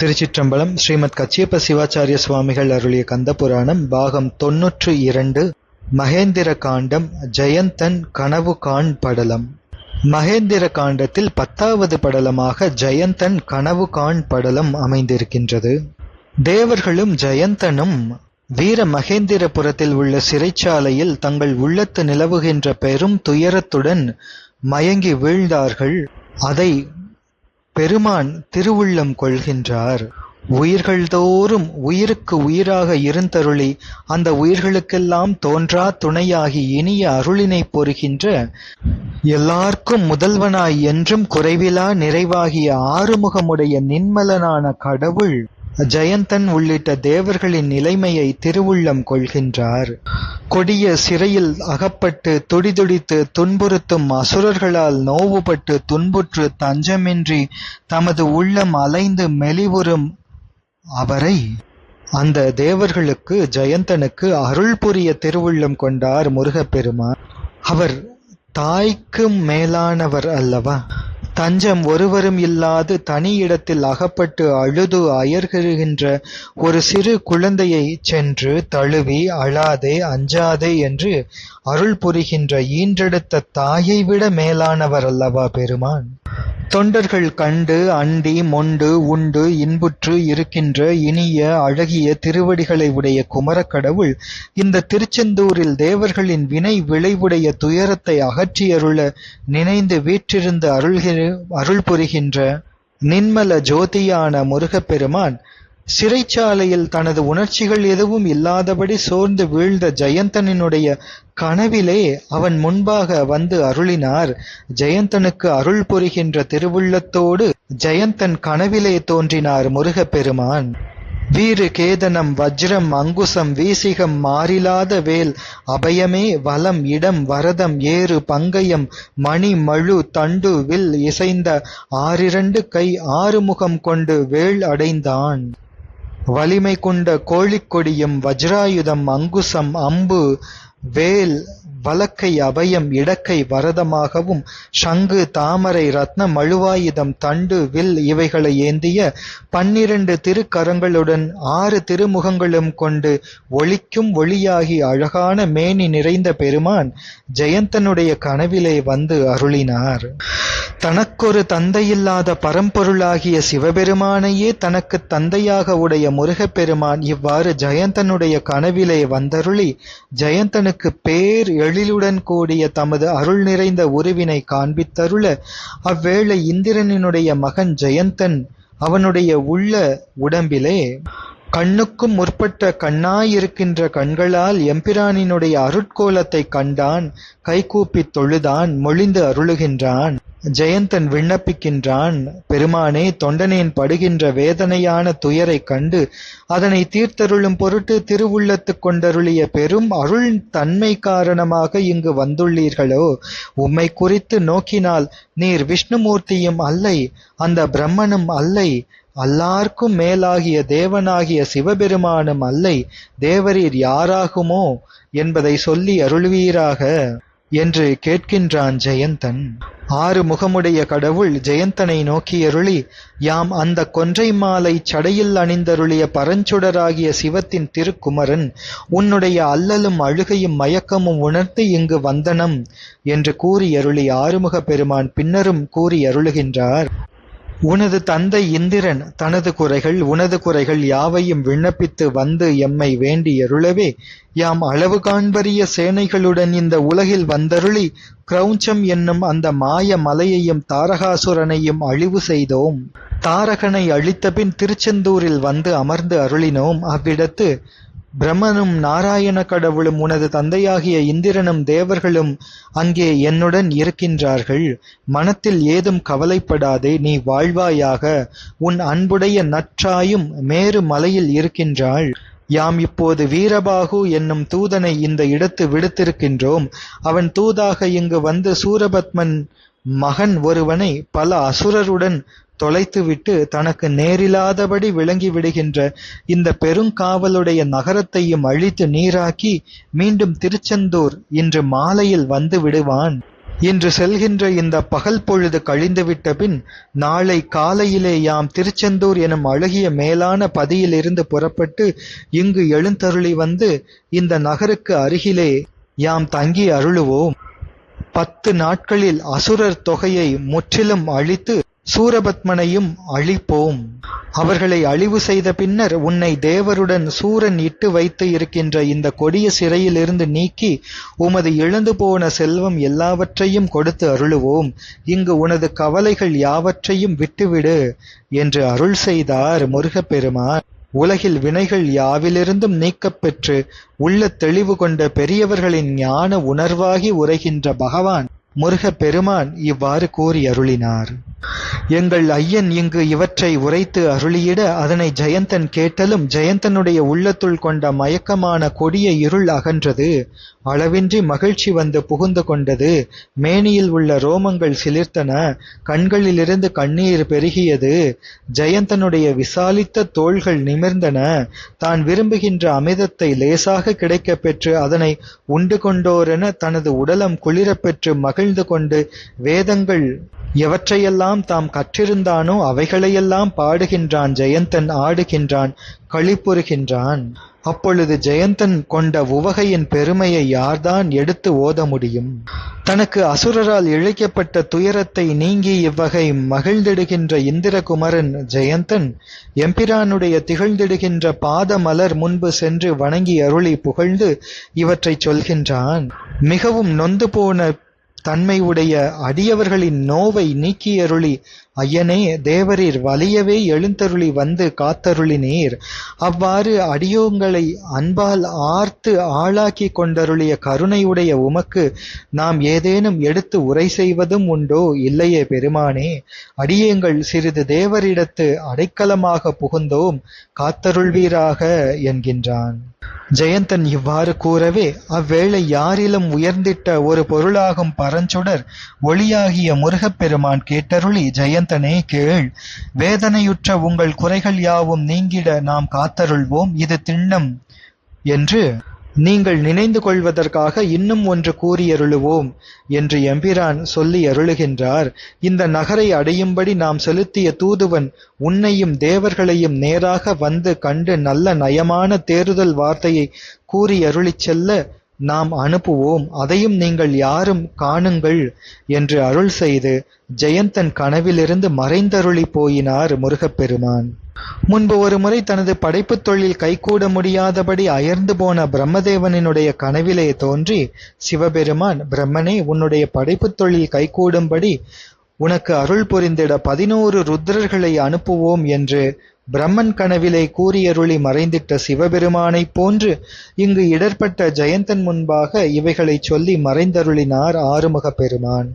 திருச்சிற்றம்பலம் ஸ்ரீமத் கச்சியப்ப சிவாச்சாரிய சுவாமிகள் அருளிய கந்தபுராணம் பாகம் தொன்னூற்று இரண்டு மகேந்திர காண்டம் ஜெயந்தன் கனவு காண் படலம். மகேந்திர காண்டத்தில் பத்தாவது படலமாக ஜெயந்தன் கனவு காண் படலம் அமைந்திருக்கின்றது. தேவர்களும் ஜெயந்தனும் வீர மகேந்திரபுரத்தில் உள்ள சிறைச்சாலையில் தங்கள் உள்ளத்து நிலவுகின்ற பெரும் துயரத்துடன் மயங்கி வீழ்ந்தார்கள். அதை பெருமான் திருவுள்ளம் கொள்கின்றார். உயிர்கள் தோறும் உயிருக்கு உயிராக இருந்தருளி அந்த உயிர்களுக்கெல்லாம் தோன்றா துணையாகி இனிய அருளினை பொறுகின்ற எல்லார்க்கும் முதல்வனாய் என்றும் குறைவிலா நிறைவாகிய ஆறுமுகமுடைய நின்மலனான கடவுள் ஜெயந்தன் உள்ளிட்ட தேவர்களின் நிலைமையை திருவுள்ளம் கொள்கின்றார். கொடிய சிறையில் அகப்பட்டு துடிதுடித்து துன்புறுத்தும் அசுரர்களால் நோவுபட்டு துன்புற்று தஞ்சமின்றி தமது உள்ளம் அலைந்து மெலிவுறும் அவரை அந்த தேவர்களுக்கு ஜெயந்தனுக்கு அருள் புரிய திருவுள்ளம் கொண்டார் முருகப்பெருமான். அவர் தாய்க்கும் மேலானவர் அல்லவா? தஞ்சம் ஒருவரும் இல்லாது தனி இடத்தில் அகப்பட்டு அழுது அயர்கின்ற ஒரு சிறு குழந்தையை சென்று தழுவி அழாதே அஞ்சாதே என்று அருள் புரிகின்ற ஈன்றெடுத்த தாயை விட மேலானவர் அல்லவா பெருமான்? தொண்டர்கள் கண்டு அண்டி மொண்டு உண்டு இன்புற்று இருக்கின்ற இனிய அழகிய திருவடிகளை உடைய குமரக்கடவுள் இந்த திருச்செந்தூரில் தேவர்களின் வினை விளைவுடைய துயரத்தை அகற்றியருள நினைந்து வீற்றிருந்து அருள்கிற அருள் புரிகின்ற நின்மல ஜோதியான முருகப்பெருமான் சிறைச்சாலையில் தனது உணர்ச்சிகள் எதுவும் இல்லாதபடி சோர்ந்து வீழ்ந்த ஜெயந்தனினுடைய கனவிலே அவன் முன்பாக வந்து அருளினார். ஜெயந்தனுக்கு அருள் புரிகின்ற திருவுள்ளத்தோடு ஜெயந்தன் கனவிலே தோன்றினார் முருகப்பெருமான். வீறு கேதனம் வஜ்ரம் அங்குசம் வீசிகம் மாறிலாத வேல் அபயமே வலம் இடம் வரதம் ஏறு பங்கயம் மணி மழு தண்டு வில் இசைந்த ஆறிரண்டு கை ஆறுமுகம் கொண்டு வேள் அடைந்தான். வலிமை கொண்ட கோழிக்கொடியும் வஜ்ராயுதம் அங்குசம் அம்பு வேல் வலக்கை அபயம் இடக்கை வரதமாகவும் சங்கு தாமரை ரத்ன மழுவாயுதம் தண்டு வில் இவைகளை ஏந்திய பன்னிரண்டு திருக்கரங்களுடன் ஆறு திருமுகங்களும் கொண்டு ஒளிக்கும் ஒளியாகி அழகான மேனி நிறைந்த பெருமான் ஜெயந்தனுடைய கனவிலே வந்து அருளினார். தனக்கொரு தந்தையில்லாத பரம்பொருளாகிய சிவபெருமானையே தனக்கு தந்தையாக உடைய முருகப்பெருமான் இவ்வாறு ஜெயந்தனுடைய கனவிலே வந்தருளி அவனுக்கு பேர் எழிலுடன் கூடிய தமது அருள் நிறைந்த உருவினை காண்பித்தருள அவ்வேளை இந்திரனினுடைய மகன் ஜெயந்தன் அவனுடைய உள்ள உடம்பிலே கண்ணுக்கும் முற்பட்ட கண்ணாயிருக்கின்ற கண்களால் எம்பிரானினுடைய அருட்கோலத்தை கண்டான் கைகூப்பித் தொழுதான் மொழிந்து அருளுகின்றான். ஜெயந்தன் விண்ணப்பிக்கின்றான். பெருமானே தொண்டனேன் படுகின்ற வேதனையான துயரைக் கண்டு அதனை தீர்த்தருளும் பொருட்டு திருவுள்ளத்து கொண்டருளிய பெரும் அருள் தன்மை காரணமாக இங்கு வந்துள்ளீர்களோ? உம்மை குறித்து நோக்கினால் நீர் விஷ்ணுமூர்த்தியும் அல்லை அந்த பிரம்மனும் அல்லை அல்லார்க்கும் மேலாகிய தேவனாகிய சிவபெருமானும் அல்லை தேவரீர் யாராகுமோ என்பதை சொல்லி அருள்வீராக. என்று கேட்கின்றான் ஜெயந்தன். ஆறு முகமுடைய கடவுள் ஜெயந்தனை நோக்கியருளி யாம் அந்த கொன்றை மாலை சடையில் அணிந்தருளிய பரஞ்சுடராகிய சிவத்தின் திருக்குமரன் உன்னுடைய அல்லலும் அழுகையும் மயக்கமும் உணர்ந்து இங்கு வந்தனம் என்று கூறி அருளி ஆறுமுக பெருமான். பின்னரும் கூறி அருளுகின்றார் உனது தந்தை இந்திரன் தனது குறைகள் உனது குறைகள் யாவையும் விண்ணப்பித்து வந்து எம்மை வேண்டியருளவே யாம் அளவு காண்பரிய சேனைகளுடன் இந்த உலகில் வந்தருளி கிரௌஞ்சம் என்னும் அந்த மாய மலையையும் தாரகாசுரனையும் அழிவு செய்தோம். தாரகனை அழித்தபின் திருச்செந்தூரில் வந்து அமர்ந்து அருளினோம். அவ்விடத்து பிரம்மனும் நாராயண கடவுளும் உனது தந்தையாகிய இந்திரனும் தேவர்களும் அங்கே என்னுடன் இருக்கின்றார்கள். மனத்தில் ஏதும் கவலைப்படாதே நீ வாழ்வாயாக. உன் அன்புடைய நற்றாயும் மேரு மலையில் இருக்கின்றாள். யாம் இப்போது வீரபாகு என்னும் தூதனை இந்த இடத்து விடுத்திருக்கின்றோம். அவன் தூதாக இங்கு வந்து சூரபத்மன் மகன் ஒருவனை பல அசுரருடன் தொலைத்துவிட்டு தனக்கு நேரில்லாதபடி விளங்கி விடுகின்ற இந்த பெருங்காவலுடைய நகரத்தையும் அழித்து நீராக்கி மீண்டும் திருச்செந்தூர் இன்று மாலையில் வந்து விடுவான். இன்று செல்கின்ற இந்த பகல் பொழுது கழிந்துவிட்ட பின் நாளை காலையிலே யாம் திருச்செந்தூர் எனும் அழகிய மேலான பதியிலிருந்து புறப்பட்டு இங்கு எழுந்தருளி வந்து இந்த நகருக்கு அருகிலே யாம் தங்கி அருளுவோம். பத்து நாட்களில் அசுரர் தொகையை முற்றிலும் அழித்து சூரபத்மனையும் அழிப்போம். அவர்களை அழிவு செய்த பின்னர் உன்னை தேவருடன் சூரன் இட்டு வைத்து இருக்கின்ற இந்த கொடிய சிறையிலிருந்து நீக்கி உமது இழந்து போன செல்வம் எல்லாவற்றையும் கொடுத்து அருளுவோம். இங்கு உனது கவலைகள் யாவற்றையும் விட்டுவிடு என்று அருள் செய்தார் முருகப்பெருமான். உலகில் வினைகள் யாவிலிருந்தும் நீக்கப் பெற்று உள்ள தெளிவு கொண்ட பெரியவர்களின் ஞான உணர்வாகி உரைகின்ற பகவான் முருகப் பெருமான் இவ்வாறு கூறி அருளினார் எங்கள் ஐயன் இங்கு இவற்றை உரைத்து அருளியிட அதனை ஜெயந்தன் கேட்டலும் ஜெயந்தனுடைய உள்ளத்துள் கொண்ட மயக்கமான கொடிய இருள் அகன்றது. அளவின்றி மகிழ்ச்சி வந்து புகுந்து கொண்டது. மேனியில் உள்ள ரோமங்கள் சிலிர்த்தன. கண்களிலிருந்து கண்ணீர் பெருகியது. ஜெயந்தனுடைய விசாலித்த தோள்கள் நிமிர்ந்தன. தான் விரும்புகின்ற அமிர்தத்தை லேசாக கிடைக்கப் பெற்று அதனை உண்டு கொண்டோரென தனது உடலம் குளிரப் பெற்று மகிழ்ந்து கொண்டு வேதங்கள் எவற்றையெல்லாம் தாம் கற்றிருந்தானோ அவைகளையெல்லாம் பாடுகின்றான். ஜெயந்தன் ஆடுகின்றான் களிப்புறுகின்றான். அப்பொழுது ஜெயந்தன் கொண்ட உவகையின் பெருமையை யார்தான் எடுத்து ஓத முடியும்? தனக்கு அசுரரால் இழைக்கப்பட்ட துயரத்தை நீங்கி இவ்வகை மகிழ்ந்திடுகின்ற இந்திரகுமரன் ஜெயந்தன் எம்பிரானுடைய திகழ்ந்திடுகின்ற பாத மலர் முன்பு சென்று வணங்கி அருளி புகழ்ந்து இவற்றைச் சொல்கின்றான். மிகவும் நொந்து போன தன்மை உடைய அடியவர்களின் நோவை நீக்கியருளி ஐயனே தேவரீர் வலியவே எழுந்தருளி வந்து காத்தருளினீர். அவ்வாறு அடியோங்களை அன்பால் ஆர்த்து ஆளாக்கி கொண்டருளிய கருணையுடைய உமக்கு நாம் ஏதேனும் எடுத்து உரை செய்வதும் உண்டோ இல்லையே பெருமானே? அடியேங்கள் சிறிது தேவரிடத்து அடைக்கலமாக புகுந்தோம் காத்தருள்வீராக என்கின்றான். ஜெயந்தன் இவ்வாறு கூறவே அவ்வேளை யாரிலும் உயர்ந்திட்ட ஒரு பொருளாகும் பரஞ்சுடர் ஒளியாகிய முருகப்பெருமான் கேட்டருளி ஜெயந்தன் கேள். வேதனையுற்ற உங்கள் குறைகள் யாவும் நீங்கிட நாம் காத்தருள்வோம். இது திண்ணம் என்று நீங்கள் நினைந்து கொள்வதற்காக இன்னும் ஒன்று கூறியருளுவோம் என்று எம்பிரான் சொல்லி அருளுகின்றார். இந்த நகரை அடையும்படி நாம் செலுத்திய தூதுவன் உன்னையும் தேவர்களையும் நேராக வந்து கண்டு நல்ல நயமான தேறுதல் வார்த்தையை கூறி அருளிச் செல்ல நாம் அனுப்புவோம் அதையும் நீங்கள் யாரும் காணுங்கள் என்று அருள் செய்து ஜெயந்தன் கனவிலிருந்து மறைந்தருளி போயினார் முருகப்பெருமான். முன்பு ஒரு முறை தனது படைப்புத் தொழில் கைகூட முடியாதபடி அயர்ந்து போன பிரம்மதேவனினுடைய கனவிலே தோன்றி சிவபெருமான் பிரம்மனே உன்னுடைய படைப்புத் தொழில் கைகூடும்படி உனக்கு அருள் புரிந்திட பதினோரு ருத்ரர்களை அனுப்புவோம் என்று பிரம்மன் கனவிலே கூறியருளி மறைந்திட்ட சிவபெருமானைப் போன்று இங்கு இடர்பட்ட ஜெயந்தன் முன்பாக இவைகளைச் சொல்லி மறைந்தருளினார் ஆறுமுகப் பெருமான்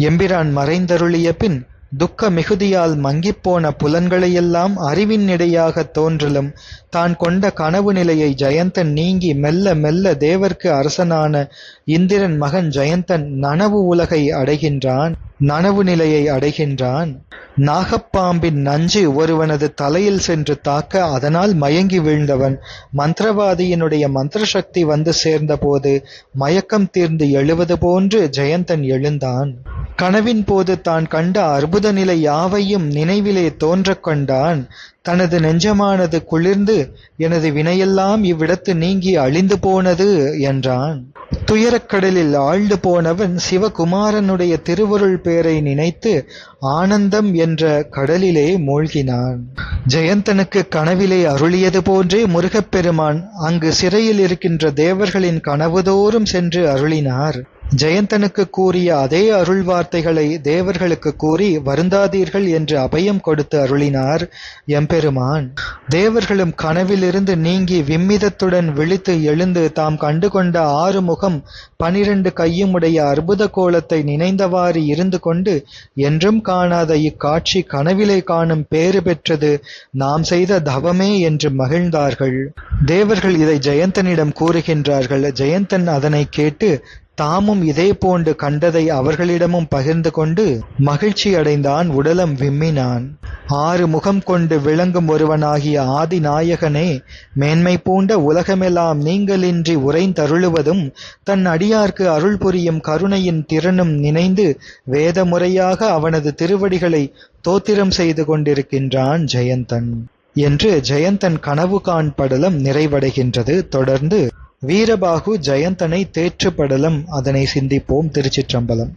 எம்பிரான் மறைந்தருளிய பின் துக்க மிகுதியால் மங்கிப்போன புலன்களையெல்லாம் அறிவின் இடையாகத் தோன்றலும் தான் கொண்ட கனவு நிலையை ஜெயந்தன் நீங்கி மெல்ல மெல்ல தேவர்க்கு அரசனான இந்திரன் மகன் ஜெயந்தன் நனவு உலகை அடைகின்றான். நனவு நிலையை அடைகின்றான். நாகப்பாம்பின் நஞ்சு ஒருவனது தலையில் சென்று தாக்க அதனால் மயங்கி வீழ்ந்தவன். மந்திரவாதியினுடைய மந்திர சக்தி வந்து சேர்ந்தபோது மயக்கம் தீர்ந்து எழுவது போன்று ஜெயந்தன் எழுந்தான். கனவின் போது தான் கண்ட அற்புத நிலை யாவையும் நினைவிலே தோன்றக் கொண்டான். தனது நெஞ்சமானது குளிர்ந்து எனது வினையெல்லாம் இவ்விடத்து நீங்கி அழிந்து போனது என்றான். துயரக்கடலில் ஆழ்ந்து போனவன் சிவகுமாரனுடைய திருவருள் பேரை நினைத்து ஆனந்தம் என்ற கடலிலே மூழ்கினான். ஜெயந்தனுக்கு கனவிலே அருளியது போன்றே முருகப்பெருமான் அங்கு சிறையில் இருக்கின்ற தேவர்களின் கனவுதோறும் சென்று அருளினார். ஜெயந்தனுக்கு கூறிய அதே அருள் வார்த்தைகளை தேவர்களுக்கு கூறி வருந்தாதீர்கள் என்று அபயம் கொடுத்து அருளினார் எம்பெருமான். தேவர்களும் கனவிலிருந்து நீங்கி விம்மிதத்துடன் விழித்து எழுந்து தாம் கண்டுகொண்ட ஆறு முகம் பனிரண்டு கையுமுடைய அற்புத கோலத்தை நினைந்தவாறு இருந்து கொண்டு என்றும் காணாத இக்காட்சி கனவிலே காணும் பேறு பெற்றது நாம் செய்த தவமே என்று மகிழ்ந்தார்கள். தேவர்கள் இதை ஜெயந்தனிடம் கூறுகின்றார்கள். ஜெயந்தன் அதனை கேட்டு தாமும் இதே போன்று கண்டதை அவர்களிடமும் பகிர்ந்து கொண்டு மகிழ்ச்சி அடைந்தான் உடலம் விம்மினான். ஆறு முகம் கொண்டு விளங்கும் ஒருவனாகிய ஆதி நாயகனே மேன்மை பூண்ட உலகமெல்லாம் நீங்களின்றி உரைந்தருளுவதும் தன் அடியார்க்கு அருள் புரியும் கருணையின் திறனும் நினைந்து வேத முறையாக அவனது திருவடிகளை தோத்திரம் செய்து கொண்டிருக்கின்றான் ஜெயந்தன். என்று ஜெயந்தன் கனவு காண் படலம் நிறைவடைகின்றது. தொடர்ந்து வீரபாகு ஜெயந்தனை தேற்று படலம் அதனை சிந்திப்போம் திருச்சிற்றம்பலம்.